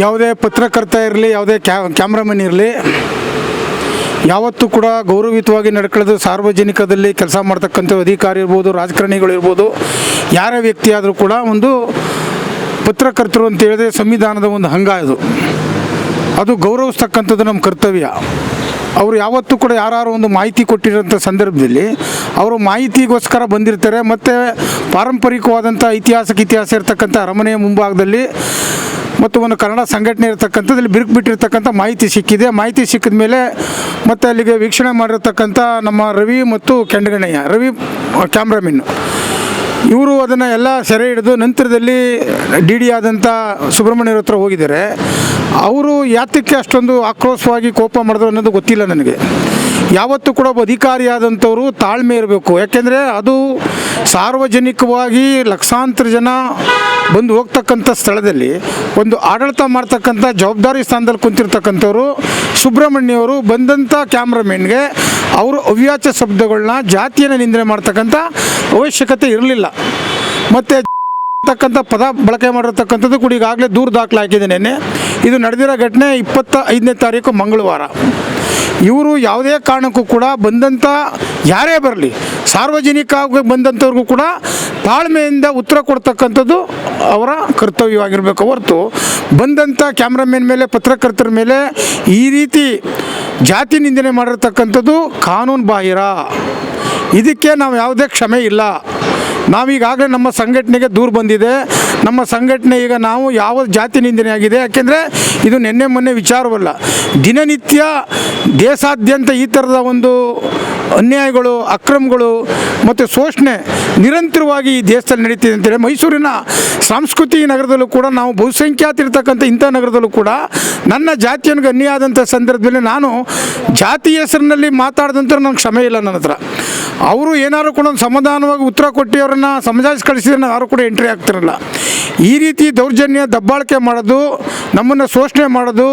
ಯಾವುದೇ ಪತ್ರಕರ್ತ ಇರಲಿ, ಯಾವುದೇ ಕ್ಯಾ, ಕ್ಯಾಮ್ರಾಮನ್ ಇರಲಿ, ಯಾವತ್ತೂ ಕೂಡ ಗೌರವಯುತವಾಗಿ ನಡ್ಕೊಳ್ಳೋದು ಸಾರ್ವಜನಿಕದಲ್ಲಿ ಕೆಲಸ ಮಾಡ್ತಕ್ಕಂಥ ಅಧಿಕಾರಿ ಇರ್ಬೋದು, ರಾಜಕಾರಣಿಗಳು ಇರ್ಬೋದು, ಯಾರೇ ವ್ಯಕ್ತಿ ಆದರೂ ಕೂಡ ಒಂದು ಪತ್ರಕರ್ತರು ಅಂತ ಹೇಳಿದ್ರೆ ಸಂವಿಧಾನದ ಒಂದು ಅಂಗ ಅದು. ಅದು ಗೌರವಿಸ್ತಕ್ಕಂಥದ್ದು ನಮ್ಮ ಕರ್ತವ್ಯ. ಅವರು ಯಾವತ್ತೂ ಕೂಡ ಯಾರು ಒಂದು ಮಾಹಿತಿ ಕೊಟ್ಟಿರೋಂಥ ಸಂದರ್ಭದಲ್ಲಿ ಅವರು ಮಾಹಿತಿಗೋಸ್ಕರ ಬಂದಿರ್ತಾರೆ, ಮತ್ತು ಪಾರಂಪರಿಕವಾದಂಥ ಐತಿಹಾಸಿಕ ಇತಿಹಾಸ ಇರತಕ್ಕಂಥ ಅರಮನೆಯ ಮುಂಭಾಗದಲ್ಲಿ ಮತ್ತು ಒಂದು ಕನ್ನಡ ಸಂಘಟನೆ ಇರತಕ್ಕಂಥದ್ದಲ್ಲಿ ಬಿರುಕು ಬಿಟ್ಟಿರ್ತಕ್ಕಂಥ ಮಾಹಿತಿ ಸಿಕ್ಕಿದೆ. ಮಾಹಿತಿ ಸಿಕ್ಕಿದ ಮೇಲೆ ಮತ್ತು ಅಲ್ಲಿಗೆ ವೀಕ್ಷಣೆ ಮಾಡಿರ್ತಕ್ಕಂಥ ನಮ್ಮ ರವಿ ಮತ್ತು ಕೆಂಡಗಣಯ್ಯ, ರವಿ ಕ್ಯಾಮ್ರಾಮಿನ್ನು ಇವರು ಅದನ್ನು ಎಲ್ಲ ಸೆರೆ ಹಿಡಿದು ನಂತರದಲ್ಲಿ ಡಿ ಡಿ ಆದಂಥ ಸುಬ್ರಹ್ಮಣ್ಯರ ಹತ್ರ ಹೋಗಿದ್ದಾರೆ. ಅವರು ಯಾತಕ್ಕೆ ಅಷ್ಟೊಂದು ಆಕ್ರೋಶವಾಗಿ ಕೋಪ ಮಾಡಿದ್ರು ಅನ್ನೋದು ಗೊತ್ತಿಲ್ಲ ನನಗೆ. ಯಾವತ್ತೂ ಕೂಡ ಒಬ್ಬ ಅಧಿಕಾರಿಯಾದಂಥವರು ತಾಳ್ಮೆ ಇರಬೇಕು. ಯಾಕೆಂದರೆ ಅದು ಸಾರ್ವಜನಿಕವಾಗಿ ಲಕ್ಷಾಂತರ ಜನ ಬಂದು ಹೋಗ್ತಕ್ಕಂಥ ಸ್ಥಳದಲ್ಲಿ ಒಂದು ಆಡಳಿತ ಮಾಡ್ತಕ್ಕಂಥ ಜವಾಬ್ದಾರಿ ಸ್ಥಾನದಲ್ಲಿ ಕುಂತಿರ್ತಕ್ಕಂಥವ್ರು ಸುಬ್ರಹ್ಮಣ್ಯವರು ಬಂದಂಥ ಕ್ಯಾಮ್ರಾಮೆನ್ಗೆ ಅವರು ಅವ್ಯಾಚ ಶಬ್ದಗಳನ್ನ ಜಾತಿಯನ್ನು ನಿಂದನೆ ಮಾಡ್ತಕ್ಕಂಥ ಅವಶ್ಯಕತೆ ಇರಲಿಲ್ಲ. ಮತ್ತು ತಕ್ಕಂಥ ಪದ ಬಳಕೆ ಮಾಡಿರ್ತಕ್ಕಂಥದ್ದು ಕೂಡ ಈಗಾಗಲೇ ದೂರು ದಾಖಲೆ ಹಾಕಿದೆ ನೆನ್ನೆ. ಇದು ನಡೆದಿರೋ ಘಟನೆ ಇಪ್ಪತ್ತ ಐದನೇ ತಾರೀಕು ಮಂಗಳವಾರ. ಇವರು ಯಾವುದೇ ಕಾರಣಕ್ಕೂ ಕೂಡ ಬಂದಂಥ ಯಾರೇ ಬರಲಿ ಸಾರ್ವಜನಿಕವಾಗಿ ಬಂದಂಥವ್ರಿಗೂ ಕೂಡ ತಾಳ್ಮೆಯಿಂದ ಉತ್ತರ ಕೊಡ್ತಕ್ಕಂಥದ್ದು ಅವರ ಕರ್ತವ್ಯವಾಗಿರಬೇಕು ಹೊರತು ಬಂದಂಥ ಕ್ಯಾಮ್ರಾಮನ್ ಮೇಲೆ, ಪತ್ರಕರ್ತರ ಮೇಲೆ ಈ ರೀತಿ ಜಾತಿ ನಿಂದನೆ ಮಾಡಿರ್ತಕ್ಕಂಥದ್ದು ಕಾನೂನು ಬಾಹಿರ. ಇದಕ್ಕೆ ನಾವು ಯಾವುದೇ ಕ್ಷಮೆ ಇಲ್ಲ. ನಾವೀಗಾಗಲೇ ನಮ್ಮ ಸಂಘಟನೆಗೆ ದೂರು ಬಂದಿದೆ. ನಮ್ಮ ಸಂಘಟನೆ ಈಗ ನಾವು ಯಾವ ಜಾತಿ ನಿಂದನೆ ಆಗಿದೆ? ಯಾಕೆಂದರೆ ಇದು ನಿನ್ನೆ ಮೊನ್ನೆ ವಿಚಾರವಲ್ಲ. ದಿನನಿತ್ಯ ದೇಶಾದ್ಯಂತ ಈ ಥರದ ಒಂದು ಅನ್ಯಾಯಗಳು, ಅಕ್ರಮಗಳು ಮತ್ತು ಶೋಷಣೆ ನಿರಂತರವಾಗಿ ಈ ದೇಶದಲ್ಲಿ ನಡೀತಿದೆ ಅಂತೇಳಿ ಮೈಸೂರಿನ ಸಾಂಸ್ಕೃತಿ ನಗರದಲ್ಲೂ ಕೂಡ ನಾವು ಬಹುಸಂಖ್ಯಾತ ಇರ್ತಕ್ಕಂಥ ಇಂಥ ನಗರದಲ್ಲೂ ಕೂಡ ನನ್ನ ಜಾತಿಯನಿಗೆ ಅನ್ಯಾಯ ಆದಂಥ ಸಂದರ್ಭದಲ್ಲಿ ನಾನು ಜಾತಿ ಹೆಸರಿನಲ್ಲಿ ಮಾತಾಡಿದಂಥ ನಂಗೆ ಕ್ಷಮೆ ಇಲ್ಲ ನನ್ನ ಹತ್ರ. ಅವರು ಏನಾದ್ರು ಕೂಡ ಒಂದು ಸಮಾಧಾನವಾಗಿ ಉತ್ತರ ಕೊಟ್ಟು ಅವರನ್ನು ಸಮಜಾಯಿಸಿ ಕಳಿಸಿದ್ರೆ ಯಾರು ಕೂಡ ಎಂಟ್ರಿ ಆಗ್ತಿರಲ್ಲ. ಈ ರೀತಿ ದೌರ್ಜನ್ಯ, ದಬ್ಬಾಳಿಕೆ ಮಾಡೋದು, ನಮ್ಮನ್ನು ಶೋಷಣೆ ಮಾಡೋದು,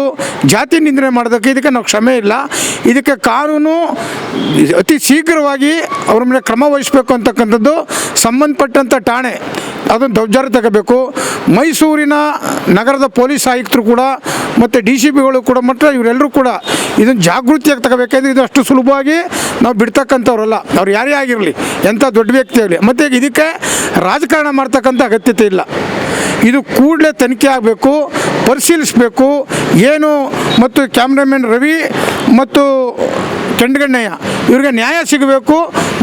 ಜಾತಿ ನಿಂದನೆ ಮಾಡೋದಕ್ಕೆ ಇದಕ್ಕೆ ನಾವು ಕ್ಷಮೆ ಇಲ್ಲ. ಇದಕ್ಕೆ ಕಾನೂನು ಅತಿ ಶೀಘ್ರವಾಗಿ ಅವ್ರ ಮೇಲೆ ಕ್ರಮ ವಹಿಸಬೇಕು ಅಂತಕ್ಕಂಥದ್ದು ಸಂಬಂಧಪಟ್ಟಂಥ ಠಾಣೆ. ಅದನ್ನು ದೌರ್ಜಾರ ತಗೋಬೇಕು. ಮೈಸೂರಿನ ನಗರದ ಪೊಲೀಸ್ ಆಯುಕ್ತರು ಕೂಡ ಮತ್ತು ಡಿ ಸಿ ಪಿಗಳು ಕೂಡ ಮಾತ್ರ ಇವರೆಲ್ಲರೂ ಕೂಡ ಇದನ್ನು ಜಾಗೃತಿಯಾಗಿ ತಗೋಬೇಕಂದ್ರೆ ಇದು ಅಷ್ಟು ಸುಲಭವಾಗಿ ನಾವು ಬಿಡ್ತಕ್ಕಂಥವ್ರಲ್ಲ. ಅವ್ರು ಯಾರೇ ಆಗಿರಲಿ, ಎಂಥ ದೊಡ್ಡ ವ್ಯಕ್ತಿ ಆಗಲಿ. ಮತ್ತು ಇದಕ್ಕೆ ರಾಜಕಾರಣ ಮಾಡ್ತಕ್ಕಂಥ ಅಗತ್ಯತೆ ಇಲ್ಲ. ಇದು ಕೂಡಲೇ ತನಿಖೆ ಆಗಬೇಕು, ಪರಿಶೀಲಿಸಬೇಕು. ಏನು ಮತ್ತು ಕ್ಯಾಮ್ರಾಮನ್ ರವಿ ಮತ್ತು ಚಂಡಗಣ್ಣಯ್ಯ ಇವರಿಗೆ ನ್ಯಾಯ ಸಿಗಬೇಕು.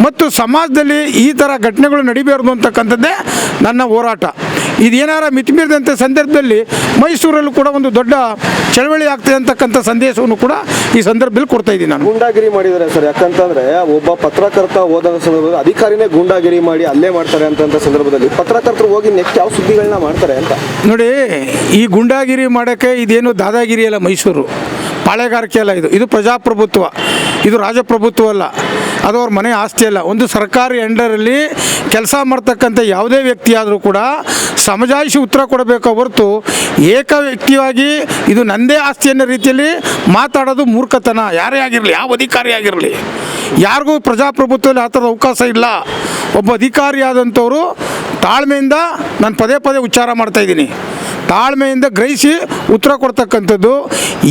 ಮತ್ತು ಸಮಾಜದಲ್ಲಿ ಈ ಥರ ಘಟನೆಗಳು ನಡಿಬಾರ್ದು ಅಂತಕ್ಕಂಥದ್ದೇ ನನ್ನ ಹೋರಾಟ. ಇದೇನಾರ ಮಿತಿಮೀರಿದಂಥ ಸಂದರ್ಭದಲ್ಲಿ ಮೈಸೂರಲ್ಲೂ ಕೂಡ ಒಂದು ದೊಡ್ಡ ಚಳವಳಿ ಆಗ್ತದೆ ಅಂತಕ್ಕಂಥ ಸಂದೇಶವನ್ನು ಕೂಡ ಈ ಸಂದರ್ಭದಲ್ಲಿ ಕೊಡ್ತಾ ಇದ್ದೀನಿ ನಾನು. ಗೂಂಡಾಗಿರಿ ಮಾಡಿದ್ದಾರೆ ಸರ್. ಯಾಕಂತಂದ್ರೆ ಒಬ್ಬ ಪತ್ರಕರ್ತ ಹೋದ ಸಂದರ್ಭದಲ್ಲಿ ಅಧಿಕಾರಿನೇ ಗೂಂಡಾಗಿರಿ ಮಾಡಿ ಅಲ್ಲೇ ಮಾಡ್ತಾರೆ ಅಂತಂಥ ಸಂದರ್ಭದಲ್ಲಿ ಪತ್ರಕರ್ತರು ಹೋಗಿ ನೆಕ್ಸ್ಟ್ ಯಾವ ಸುದ್ದಿಗಳನ್ನ ಮಾಡ್ತಾರೆ ಅಂತ? ನೋಡಿ ಈ ಗುಂಡಾಗಿರಿ ಮಾಡೋಕ್ಕೆ ಇದೇನು ದಾದಾಗಿರಿ ಅಲ್ಲ ಮೈಸೂರು. ಪಾಳೆಗಾರಿಕೆ ಅಲ್ಲ ಇದು. ಇದು ಪ್ರಜಾಪ್ರಭುತ್ವ. ಇದು ರಾಜಪ್ರಭುತ್ವ ಅಲ್ಲ. ಅದು ಅವ್ರ ಮನೆ ಆಸ್ತಿ ಅಲ್ಲ. ಒಂದು ಸರ್ಕಾರಿ ಎಂಡರಲ್ಲಿ ಕೆಲಸ ಮಾಡ್ತಕ್ಕಂಥ ಯಾವುದೇ ವ್ಯಕ್ತಿ ಆದರೂ ಕೂಡ ಸಮಜಾಯಿಷಿ ಉತ್ತರ ಕೊಡಬೇಕು ಹೊರತು ಏಕ ವ್ಯಕ್ತಿಯಾಗಿ ಇದು ನಂದೇ ಆಸ್ತಿ ಅನ್ನೋ ರೀತಿಯಲ್ಲಿ ಮಾತಾಡೋದು ಮೂರ್ಖತನ. ಯಾರೇ ಆಗಿರಲಿ, ಯಾವ ಅಧಿಕಾರಿ ಆಗಿರಲಿ. ಯಾರಿಗೂ ಪ್ರಜಾಪ್ರಭುತ್ವದಲ್ಲಿ ಆ ಥರದ ಅವಕಾಶ ಇಲ್ಲ. ಒಬ್ಬ ಅಧಿಕಾರಿ ಆದಂಥವರು ತಾಳ್ಮೆಯಿಂದ ನಾನು ಪದೇ ಪದೇ ಉಚ್ಚಾರ ಮಾಡ್ತಾ ಇದ್ದೀನಿ. ತಾಳ್ಮೆಯಿಂದ ಗ್ರಹಿಸಿ ಉತ್ತರ ಕೊಡ್ತಕ್ಕಂಥದ್ದು.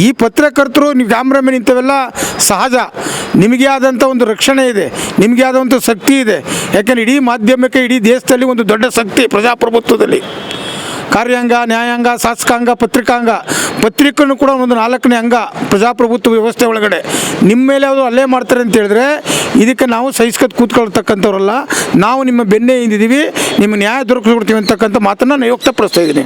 ಈ ಪತ್ರಕರ್ತರು ನೀವು ಕ್ಯಾಮ್ರಾಮನ್ ಇಂಥವೆಲ್ಲ ಸಹಜ. ನಿಮಗೆ ಆದಂಥ ಒಂದು ರಕ್ಷಣೆ ಇದೆ. ನಿಮಗೆ ಆದಂಥ ಶಕ್ತಿ ಇದೆ. ಯಾಕಂದ್ರೆ ಇಡೀ ಮಾಧ್ಯಮಕ್ಕೆ, ಇಡೀ ದೇಶದಲ್ಲಿ ಒಂದು ದೊಡ್ಡ ಶಕ್ತಿ ಪ್ರಜಾಪ್ರಭುತ್ವದಲ್ಲಿ. ಕಾರ್ಯಾಂಗ, ನ್ಯಾಯಾಂಗ, ಶಾಸಕಾಂಗ, ಪತ್ರಿಕಾಂಗ ಪತ್ರಿಕೆಯೂ ಕೂಡ ಒಂದು ನಾಲ್ಕನೇ ಅಂಗ ಪ್ರಜಾಪ್ರಭುತ್ವ ವ್ಯವಸ್ಥೆ ಒಳಗಡೆ. ನಿಮ್ಮ ಮೇಲೆ ಅವರು ಅಲ್ಲೇ ಮಾಡ್ತಾರೆ ಅಂತ ಹೇಳಿದ್ರೆ ಇದಕ್ಕೆ ನಾವು ಸಹಿಸ್ಕತ್ ಕೂತ್ಕೊಳ್ತಕ್ಕಂಥವ್ರಲ್ಲ. ನಾವು ನಿಮ್ಮ ಬೆನ್ನೆ ಹಿಂದಿದ್ದೀವಿ ನಿಮ್ಮ ನ್ಯಾಯ ದೊರಕಿಸ್ಕೊಡ್ತೀವಿ ಅಂತಕ್ಕಂಥ ಮಾತನ್ನು ನಾನು ವ್ಯಕ್ತಪಡಿಸ್ತಾ ಇದ್ದೀನಿ.